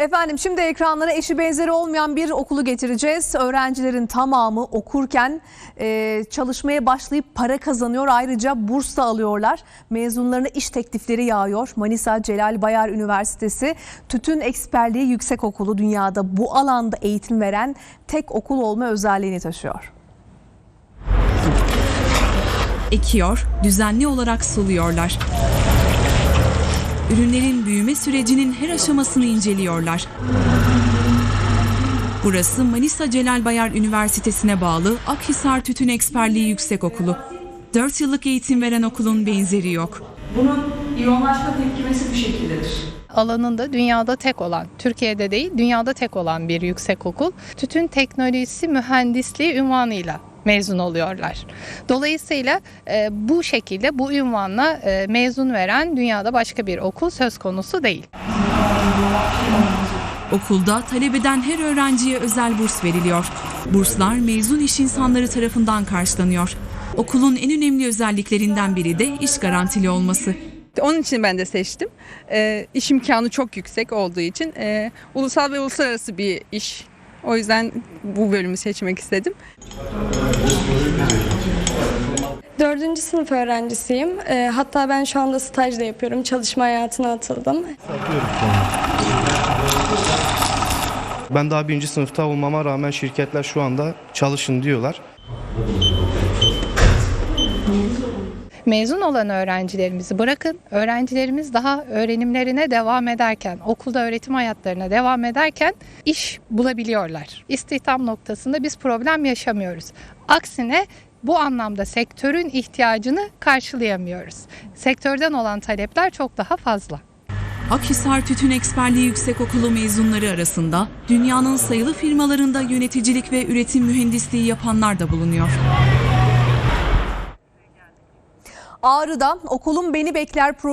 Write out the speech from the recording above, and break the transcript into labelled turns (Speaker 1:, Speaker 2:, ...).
Speaker 1: Efendim şimdi ekranlara eşi benzeri olmayan bir okulu getireceğiz. Öğrencilerin tamamı okurken e, çalışmaya başlayıp para kazanıyor. Ayrıca burs da alıyorlar. Mezunlarına iş teklifleri yağıyor. Manisa Celal Bayar Üniversitesi Tütün Eksperliği Yüksek Okulu dünyada bu alanda eğitim veren tek okul olma özelliğini taşıyor.
Speaker 2: ekiyor, düzenli olarak suluyorlar. Ürünlerin büyüme sürecinin her aşamasını inceliyorlar. Burası Manisa Celal Bayar Üniversitesi'ne bağlı Akhisar Tütün Eksperliği Yüksekokulu. 4 yıllık eğitim veren okulun benzeri yok.
Speaker 3: Bunun iyonlaşma tepkimesi bu şekildedir.
Speaker 4: alanında dünyada tek olan, Türkiye'de değil dünyada tek olan bir yüksek okul. Tütün teknolojisi mühendisliği ünvanıyla mezun oluyorlar. Dolayısıyla e, bu şekilde bu ünvanla e, mezun veren dünyada başka bir okul söz konusu değil.
Speaker 2: Okulda talep eden her öğrenciye özel burs veriliyor. Burslar mezun iş insanları tarafından karşılanıyor. Okulun en önemli özelliklerinden biri de iş garantili olması.
Speaker 5: Onun için ben de seçtim. Ee, iş imkanı çok yüksek olduğu için e, ulusal ve uluslararası bir iş. O yüzden bu bölümü seçmek istedim.
Speaker 6: Dördüncü sınıf öğrencisiyim. Ee, hatta ben şu anda staj da yapıyorum. Çalışma hayatına atıldım.
Speaker 7: Ben daha birinci sınıfta olmama rağmen şirketler şu anda çalışın diyorlar.
Speaker 4: Mezun olan öğrencilerimizi bırakın, öğrencilerimiz daha öğrenimlerine devam ederken, okulda öğretim hayatlarına devam ederken iş bulabiliyorlar. İstihdam noktasında biz problem yaşamıyoruz. Aksine bu anlamda sektörün ihtiyacını karşılayamıyoruz. Sektörden olan talepler çok daha fazla.
Speaker 2: Akhisar Tütün Eksperliği Yüksekokulu mezunları arasında dünyanın sayılı firmalarında yöneticilik ve üretim mühendisliği yapanlar da bulunuyor.
Speaker 1: Ağrı'da okulun beni bekler pro